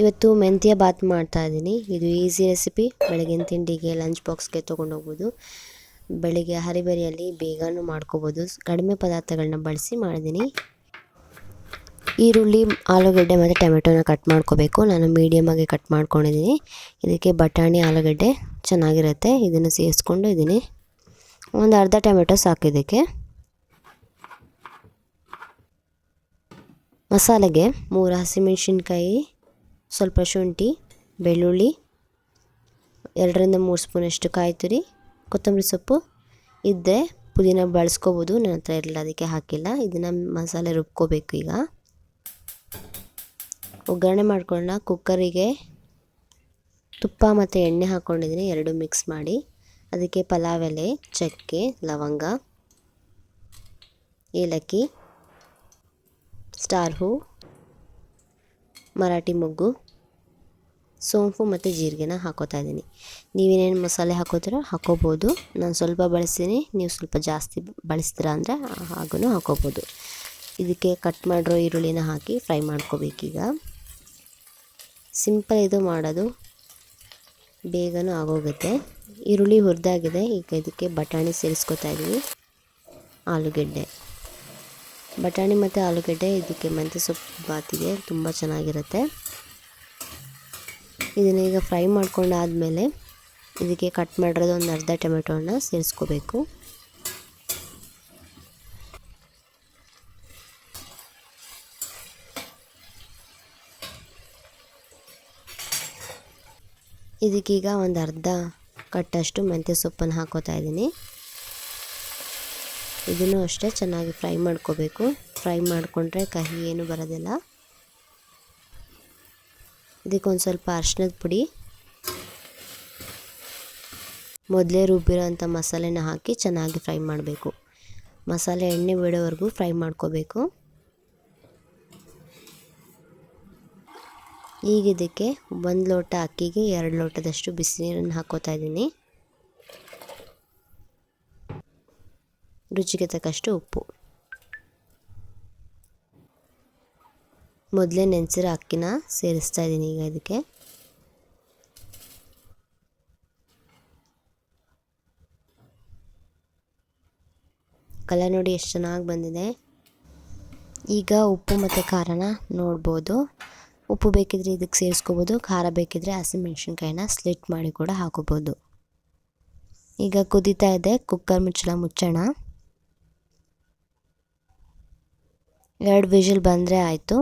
ಇವತ್ತು ಮೆಂತ್ಯ ಬಾತ್ ಮಾಡ್ತಾ ಇದ್ದೀನಿ. ಇದು ಈಸಿ ರೆಸಿಪಿ ಬೆಳಗಿನ ತಿಂಡಿಗೆ ಲಂಚ್ ಬಾಕ್ಸ್ಗೆ ತೊಗೊಂಡೋಗ್ಬೋದು. ಬೆಳಿಗ್ಗೆ ಹರಿಬರಿಯಲ್ಲಿ ಬೇಗನೂ ಮಾಡ್ಕೋಬೋದು. ಕಡಿಮೆ ಪದಾರ್ಥಗಳನ್ನ ಬಳಸಿ ಮಾಡಿದ್ದೀನಿ. ಈರುಳ್ಳಿ, ಆಲೂಗಡ್ಡೆ ಮತ್ತು ಟೊಮೆಟೊನ ಕಟ್ ಮಾಡ್ಕೋಬೇಕು. ನಾನು ಮೀಡಿಯಮಾಗಿ ಕಟ್ ಮಾಡ್ಕೊಂಡಿದ್ದೀನಿ. ಇದಕ್ಕೆ ಬಟಾಣಿ, ಆಲೂಗಡ್ಡೆ ಚೆನ್ನಾಗಿರುತ್ತೆ. ಇದನ್ನು ಸೇರಿಸ್ಕೊಂಡು ಇದ್ದೀನಿ. ಒಂದು ಅರ್ಧ ಟೊಮೆಟೊ ಸಾಕು ಮಸಾಲೆಗೆ ಮೂರು ಹಸಿಮೆಣಸಿನ್ಕಾಯಿ ಸ್ವಲ್ಪ ಶುಂಠಿ, ಬೆಳ್ಳುಳ್ಳಿ, ಎರಡರಿಂದ ಮೂರು ಸ್ಪೂನಷ್ಟು ಕಾಯ್ತುರಿ, ಕೊತ್ತಂಬರಿ ಸೊಪ್ಪು ಇದ್ದರೆ ಪುದೀನ ಬಳಸ್ಕೋಬೋದು. ನನ್ನ ಹತ್ರ ಇರಲಿಲ್ಲ, ಅದಕ್ಕೆ ಹಾಕಿಲ್ಲ. ಇದನ್ನು ಮಸಾಲೆ ರುಬ್ಕೋಬೇಕು ಈಗ. ಒಗ್ಗರಣೆ ಮಾಡ್ಕೊಳ್ಳೋಣ. ಕುಕ್ಕರಿಗೆ ತುಪ್ಪ ಮತ್ತು ಎಣ್ಣೆ ಹಾಕ್ಕೊಂಡಿದ್ದೀನಿ ಎರಡು ಮಿಕ್ಸ್ ಮಾಡಿ. ಅದಕ್ಕೆ ಪಲಾವ್ ಎಲೆ, ಚಕ್ಕೆ, ಲವಂಗ, ಏಲಕ್ಕಿ, ಸ್ಟಾರ್ ಹೂ, ಮರಾಠಿ ಮೊಗ್ಗು ಸೋಂಪು ಮತ್ತು ಜೀರಿಗೆನ ಹಾಕೋತಾ ಇದ್ದೀನಿ. ನೀವೇನೇನು ಮಸಾಲೆ ಹಾಕೋತೀರೋ ಹಾಕೋಬೋದು. ನಾನು ಸ್ವಲ್ಪ ಬಳಸ್ತೀನಿ. ನೀವು ಸ್ವಲ್ಪ ಜಾಸ್ತಿ ಬಳಸ್ತೀರ ಅಂದರೆ ಹಾಗೂ ಹಾಕೋಬೋದು. ಇದಕ್ಕೆ ಕಟ್ ಮಾಡಿರೋ ಈರುಳ್ಳಿನ ಹಾಕಿ ಫ್ರೈ ಮಾಡ್ಕೋಬೇಕೀಗ. ಸಿಂಪಲ್ ಇದು ಮಾಡೋದು. ಬೇಗನೂ ಆಗೋಗುತ್ತೆ. ಈರುಳ್ಳಿ ಹುರಿದಾಗಿದೆ. ಈಗ ಇದಕ್ಕೆ ಬಟಾಣಿ ಸೇರಿಸ್ಕೊತಾ ಇದ್ದೀವಿ ಆಲೂಗೆಡ್ಡೆ. ಬಟಾಣಿ ಮತ್ತು ಆಲೂಗಡ್ಡೆ ಇದಕ್ಕೆ ಮೆಂತ್ಯ ಸೊಪ್ಪು ಬಾತಿಗೆ ತುಂಬ ಚೆನ್ನಾಗಿರುತ್ತೆ. ಇದನ್ನು ಈಗ ಫ್ರೈ ಮಾಡ್ಕೊಂಡಾದಮೇಲೆ ಇದಕ್ಕೆ ಕಟ್ ಮಾಡಿರೋದು ಒಂದು ಅರ್ಧ ಟೊಮೆಟೊನ ಸೇರಿಸ್ಕೋಬೇಕು. ಇದಕ್ಕೀಗ ಒಂದು ಅರ್ಧ ಕಟ್ಟಷ್ಟು ಮೆಂತ್ಯ ಸೊಪ್ಪನ್ನು ಹಾಕೋತಾ ಇದ್ದೀನಿ. ಇದನ್ನು ಅಷ್ಟೇ ಚೆನ್ನಾಗಿ ಫ್ರೈ ಮಾಡ್ಕೋಬೇಕು. ಫ್ರೈ ಮಾಡಿಕೊಂಡ್ರೆ ಕಹಿ ಏನು ಬರೋದಿಲ್ಲ. ಇದಕ್ಕೊಂದು ಸ್ವಲ್ಪ ಅರ್ಶಿನದ ಪುಡಿ. ಮೊದಲೇ ರುಬ್ಬಿರೋಂಥ ಮಸಾಲೆನ ಹಾಕಿ ಚೆನ್ನಾಗಿ ಫ್ರೈ ಮಾಡಬೇಕು. ಮಸಾಲೆ ಎಣ್ಣೆ ಬಿಡೋವರೆಗೂ ಫ್ರೈ ಮಾಡ್ಕೋಬೇಕು. ಈಗ ಇದಕ್ಕೆ ಒಂದು ಲೋಟ ಅಕ್ಕಿಗೆ ಎರಡು ಲೋಟದಷ್ಟು ಬಿಸಿ ನೀರನ್ನು ಹಾಕೋತಾ ಇದ್ದೀನಿ. ರುಚಿಗೆ ತಕ್ಕಷ್ಟು ಉಪ್ಪು. ಮೊದಲೇ ನೆನೆಸಿರೋ ಅಕ್ಕಿನ ಸೇರಿಸ್ತಾ ಇದ್ದೀನಿ ಈಗ ಇದಕ್ಕೆ. ಕಲರ್ ನೋಡಿ ಎಷ್ಟು ಚೆನ್ನಾಗಿ ಬಂದಿದೆ. ಈಗ ಉಪ್ಪು ಮತ್ತು ಖಾರನ ನೋಡ್ಬೋದು. ಉಪ್ಪು ಬೇಕಿದ್ರೆ ಇದಕ್ಕೆ ಸೇರಿಸ್ಕೋಬೋದು, ಖಾರ ಬೇಕಿದ್ರೆ ಹಸಿಮೆಣ್ಸಿನ್ಕಾಯಿನ ಸ್ಲಿಟ್ ಮಾಡಿ ಕೂಡ ಹಾಕೋಬೋದು. ಈಗ ಕುದೀತಾ ಇದೆ ಕುಕ್ಕರ್ ಮುಚ್ಚಳ ಮುಚ್ಚೋಣ. ಎರಡು ವಿಷಲ್ ಬಂದರೆ ಆಯಿತು.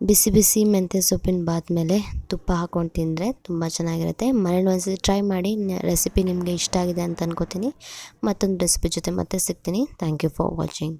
ಬಿಸಿ ಬಿಸಿ ಮೆಂತ್ಯ ಸೊಪ್ಪಿನ ಬಾತ್ ಮೇಲೆ ತುಪ್ಪ ಹಾಕ್ಕೊಂಡು ತಿಂದರೆ ತುಂಬ ಚೆನ್ನಾಗಿರುತ್ತೆ. ಮನೇಲಿ ಒಂದ್ಸತಿ ಟ್ರೈ ಮಾಡಿ ರೆಸಿಪಿ ನಿಮಗೆ ಇಷ್ಟ ಆಗಿದೆ ಅಂತ ಅನ್ಕೋತೀನಿ. ಮತ್ತೊಂದು ರೆಸಿಪಿ ಜೊತೆ ಮತ್ತೆ ಸಿಗ್ತೀನಿ. Thank you for watching